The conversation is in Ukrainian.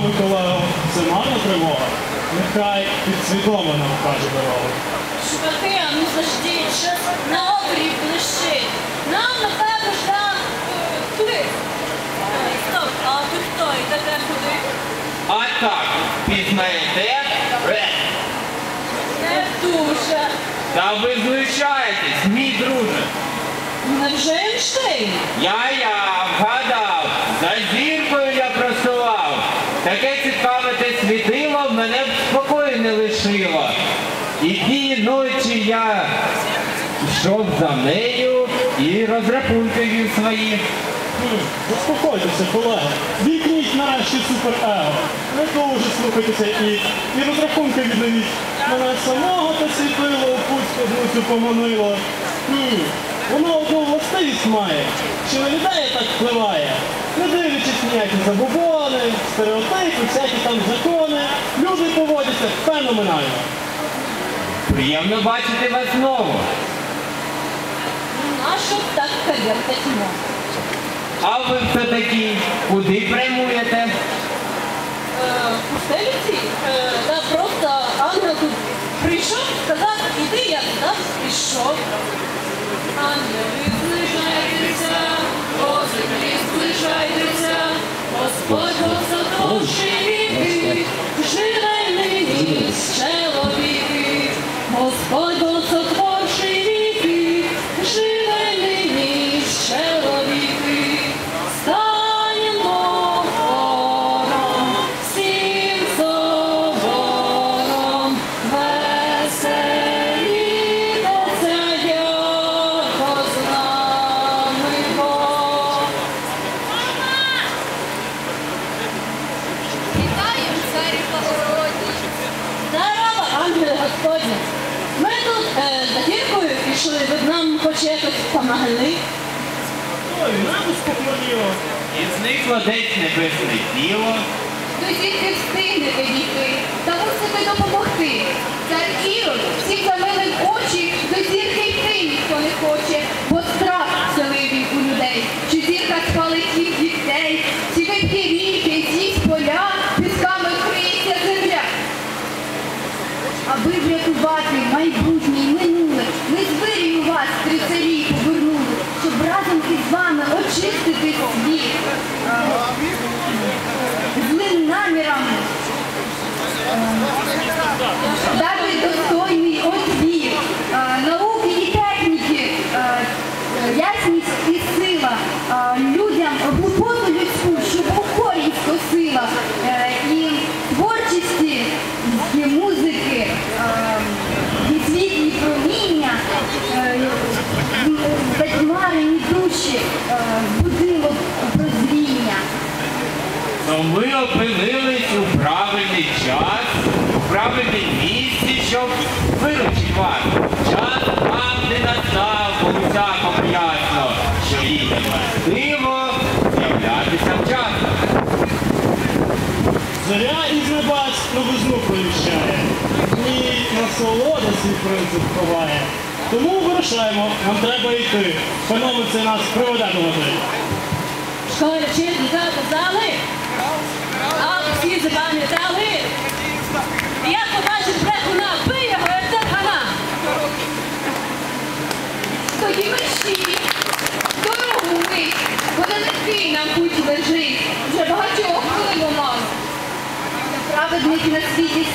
Миколаю, це марна тривога. Нехай підсвідомо нам каже дорогу. Шпаки, а ну заждіть, щось на обрій блищить. Нам, напевно, ж там е, куди? Ой, Стоп, а ти хто? І таке куди? А так, пізнаєте? Е, Не дуже. Та ви знущаєтесь, мій друже. Невже Ейнштейн? Я-я, спокою. І дні ночі я йшов за нею і розрахунки вів свої. Заспокойтеся, колеги. Вікніть нарешті суперего. Не дуже слухайтеся і, і розрахунки відновіть. Мене самого те світлило у путь поманило. Хм, воно одну властивість має, що на людей так впливає. Не дивлячись ніякі забобони, стереотипи, всякі там закони, поводяться. Приємно бачити вас знову. Нащо так кавертать мов? А ви все таки куди прямуєте? Е, Пустеліці? Е, Та просто ангел тут прийшов, сказав, іди, я туди пішов. Ангели, помогли. Ой, небо спохмуріло. І зникло десь небесне тіло. До зірки встигнете дійти, та мусите допомогти. Цар Ірод всіх замилив очі, до зірки йти ніхто не хоче, бо страх вселив він у людей. Чи зірка спалить їх дітей, чи вип'є ріки, з'їсть поля, пісками вкриється земля. Аби врятувати майбутнє й минуле, ми з вирію вас, три Gente, people. То ми опинились у правильний час, у правильному місці, щоб виручити вас. Час вам не настав, бо усякому ясно, що їде властиво з'являтися вчасно. Зоря із небес новизну повіщає. Ні, насолода свій принцип ховає. Тому вирушаємо, нам треба йти. Феномен цей нас приведе до води. Школи вчителі заказали, а всі запам'ятали. Я побачив брехуна, бий його, як таргана. Тоді мерщі, дорогу мить, бо не легкий нам путь лежить, вже багатьох хвилин нас. Праведник на світі